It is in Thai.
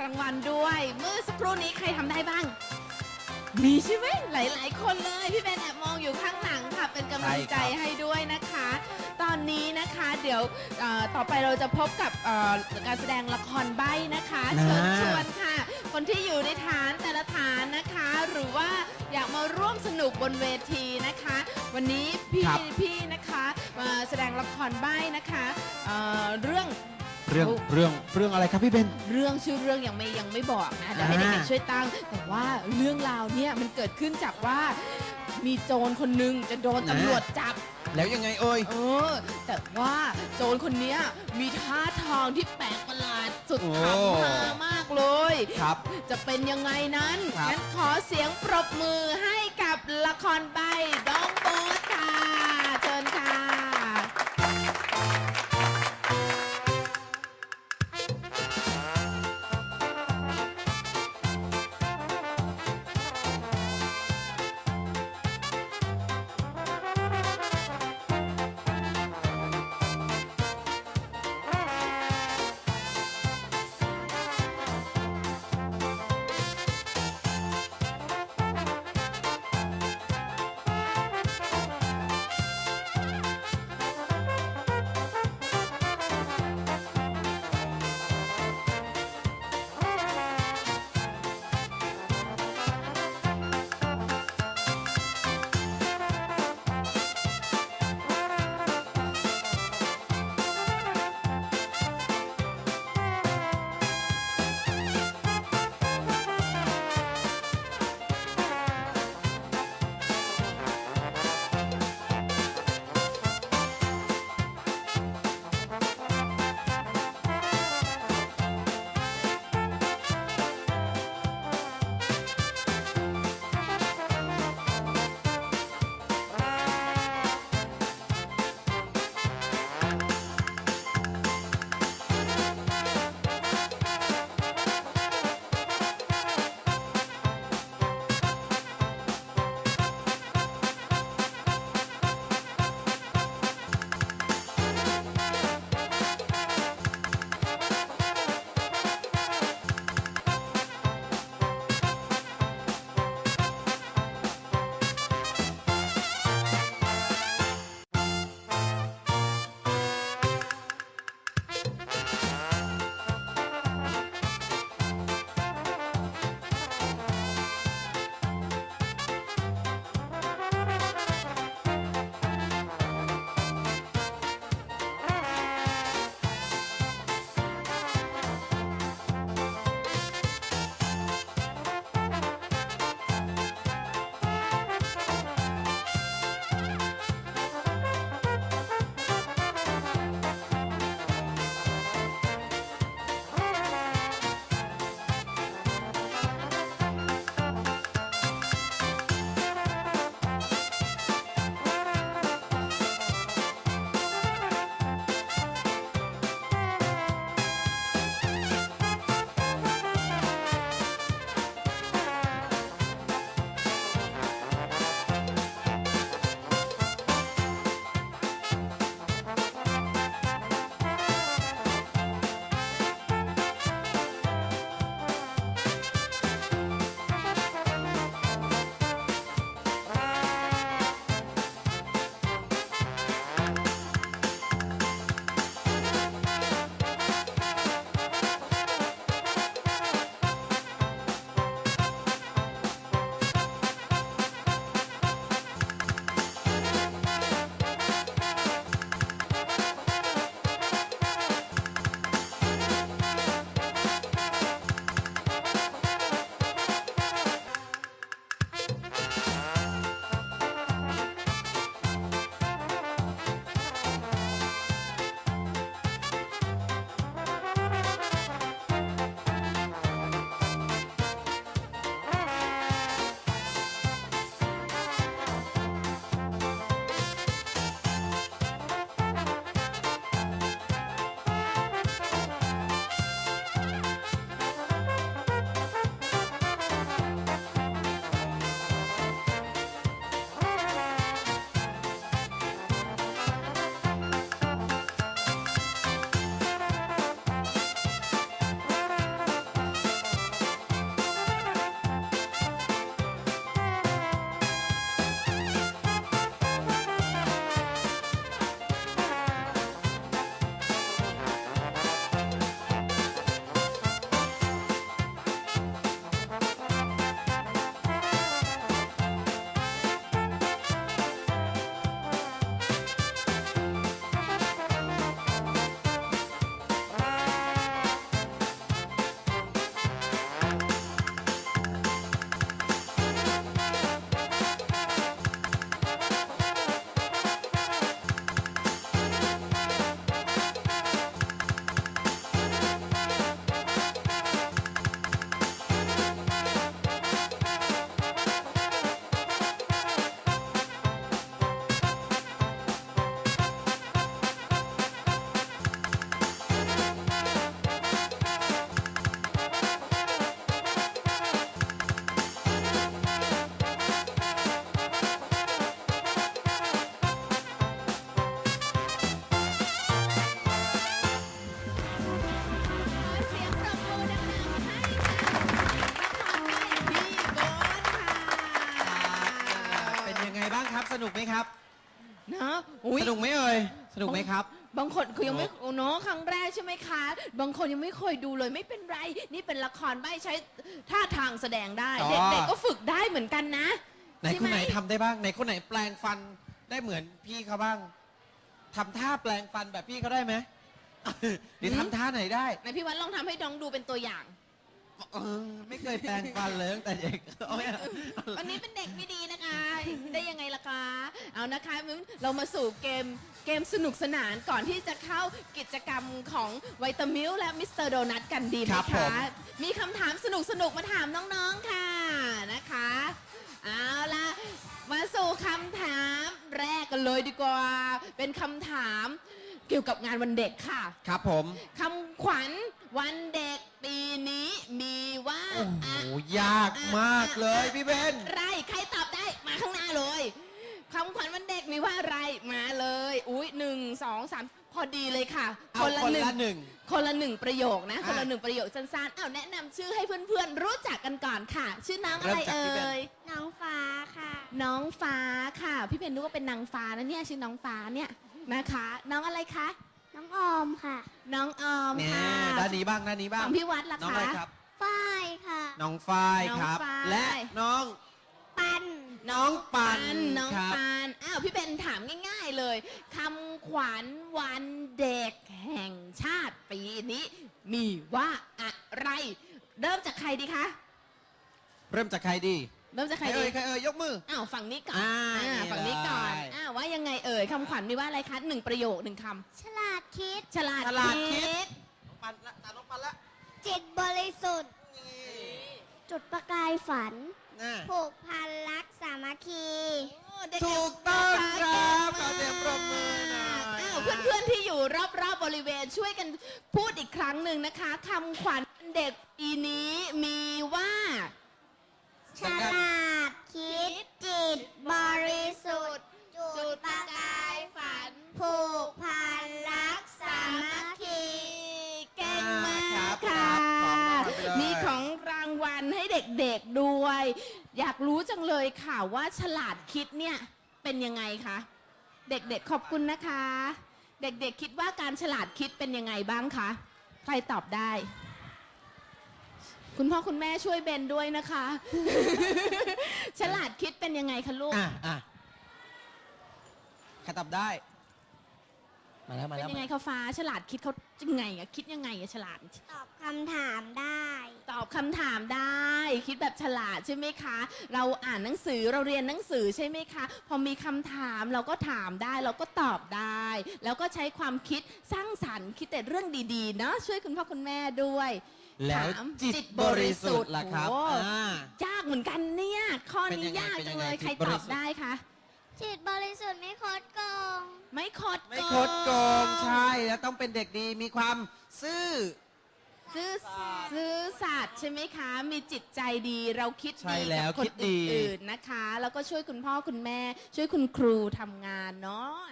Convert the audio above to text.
รางวัลด้วย เมื่อสักครู่นี้ใครทำได้บ้าง มีใช่ไหมหลาย ๆ คนเลย พี่เบนแอบมองอยู่ข้างหลังค่ะ เป็นกำลังใจใช่ครับ ให้ด้วยนะคะ ตอนนี้นะคะเดี๋ยวเอ่อต่อไปเราจะพบกับเอ่อการแสดงละครใบ้นะคะนะเชิญชวนค่ะ คนที่อยู่ในฐานแต่ละฐานนะคะ หรือว่าอยากมาร่วมสนุกบนเวทีนะคะ วันนี้พี่ครับ พี่นะคะมาแสดงละครใบ้นะคะเอ่อเรื่อง เรื่องเรื่องเรื่องอะไรครับพี่เบน เรื่องชื่อเรื่องยังไม่ยังไม่บอกนะเดี๋ยวให้อ่าเด็กๆช่วยตั้ง แต่ว่าเรื่องราวเนี่ยมันเกิดขึ้นจากว่ามีโจรคนหนึ่งจะโดนตำรวจจับ แล้วยังไงเอ่ยเออ แต่ว่าโจรคนเนี้ยมีท่าทางที่แปลกประหลาดสุดโอ้ขำฮามากเลยครับ จะเป็นยังไงนั้นครับงั้นขอเสียงปรบมือให้กับละครใบดอะอุ้ยสนุกไหมเอ่ยสนุกไหมครับ บางคนคือยังไม่โอ้เนาะครั้งแรกใช่ไหมคะ บางคนยังไม่เคยดูเลยไม่เป็นไร นี่เป็นละครใบใช้ท่าทางแสดงได้ อ๋อ เด็กๆก็ฝึกได้เหมือนกันนะไหนใช่คนไหมไหนทำได้บ้างไหนคนไหนแปลงฟันได้เหมือนพี่เขาบ้างทำท่าแปลงฟันแบบพี่เขาได้ไหม หรือทำท่าไหนได้ไหนพี่วัดลองทำให้น้องดูเป็นตัวอย่าง เออไม่เคยแปลงฟันเลยตั้งแต่เด็กเอาไม่เอาวันนี้เป็นเด็กไม่ดีนะคะได้ยังไงล่ะคะ เอานะคะเรามาสู่เกมเกมสนุกสนานก่อนที่จะเข้ากิจกรรมของไวตามิลและมิสเตอร์โดนัทกันดีไหมครับผคะ ม มีคำถามสนุกสนุกๆมาถามน้องๆค่ะนะคะ เอาละมาสู่คำถามแรกกันเลยดีกว่า เป็นคำถามเกี่ยวกับงานวันเด็กค่ะ ครับผม คำขวัญวันเด็กปีนี้มีว่าโอ้โห อะยากมากเลยพี่เบนไรใครตอบได้มาข้างหน้าเลย คำขวัญวันเด็กมีว่าอะไรมาเลย อุ้ยหนึ่งสองสามพอดีเลยค่ะ เอาคนละหนึ่งคนละหนึ่งประโยคนะอะคนละหนึ่งประโยคสั้นๆอ้าวแนะนำชื่อให้เพื่อนๆ รู้จักกันก่อนค่ะ ชื่อน้องอะไรเริ่มจากเอ่พี่เบนยน้องฟ้าค่ะ น้องฟ้าค่ะ พี่เพนนึกว่าเป็นนางฟ้านะเนี่ยชื่อน้องฟ้าเนี่ยนะคะ น้องอะไรคะน้องออมค่ะ น้องออมเนี่ยค่ะด้านนี้บ้างด้านนี้ขบ้างองพี่วัดล่ะน้องคะอะไรครับฝ้ายค่ะ น้องฝ้ายครับน้องฝ้ายและน้องปัน น้องปันน้องครับปันอ้าวพี่เบนถามง่าย ๆเลยคำขวัญวันเด็กแห่งชาติปีนี้มีว่าอะไร เริ่มจากใครดีคะ เริ่มจากใครดีเริ่มจากใคใครรเอ่ดียใครเอ่ยยกมือ อ้าวฝั่งนี้ก่อนอ่าอ่านี่ฝั่งนี้ก่อนเลยอ้าวว่ายังไงเอ่ยคำขวัญมีว่าอะไรคะหนึ่งประโยคหนึ่งคฉลาดคิดำฉลาดฉลาดคิคิดน้องปันละตาน้องปันละจิตบริสุทธิ์นี่ จุดประกายฝัน น่ะผูกพันรักสามัคคีโอ้เด็ๆถูกต้องครับเก่งขอเสียงปรบมือหน่อยอ้าวเพื่อนๆที่อยู่รอบๆบริเวณช่วยกันพูดอีกครั้งหนึ่งนะคะคำขวัญวันเด็กปีนี้มีว่า ฉลาดคิดจิตบริสุทธิ์ เด็กๆด้วย อยากรู้จังเลยค่ะว่าฉลาดคิดเนี่ยเป็นยังไงคะ เด็กๆขอบคุณนะคะ เด็กๆคิดว่าการฉลาดคิดเป็นยังไงบ้างคะ ใครตอบได้ คุณพ่อคุณแม่ช่วยเบนด้วยนะคะ ฉลาดคิดเป็นยังไงคะลูก อะอะใครตอบได้ มาแล้วมาเป็แล้วนยังไงคะฟ้าฉลาดคิดเขายังไงอะคิดยังไงอะฉลาด ตอบคำถามได้ ตอบคำถามได้ คิดแบบฉลาดใช่ไหมคะ เราอ่านหนังสือเราเรียนหนังสือใช่ไหมคะ พอมีคำถามเราก็ถามได้ เราก็ตอบได้ แล้วก็ใช้ความคิดสร้างสรรค์คิดแต่เรื่องดีๆเนาะช่วยคุณพ่อคุณแม่ด้วยแล้วถามจิตบริสุทธิ์ล่ะครับโอ้อ่า ยากเหมือนกันเนี่ยข้อนี้เป็นยังไงยากเป็นยัจังงไงเลยใครจิตบตริอบสุทธิ์ ได้คะ จิตบริสุทธิ์ไม่คดโกง ไม่คดไม่คดโกงใช่แล้วต้องเป็นเด็กดีมีความซื่อ ซื่อซื่อสัตย์ใช่ไหมคะ มีจิตใจดีเราคิดใช่ดีแล้กัวบคนคิดดี อื่นๆนะคะ แล้วก็ช่วยคุณพ่อคุณแม่ ช่วยคุณครูทำงานเนาะ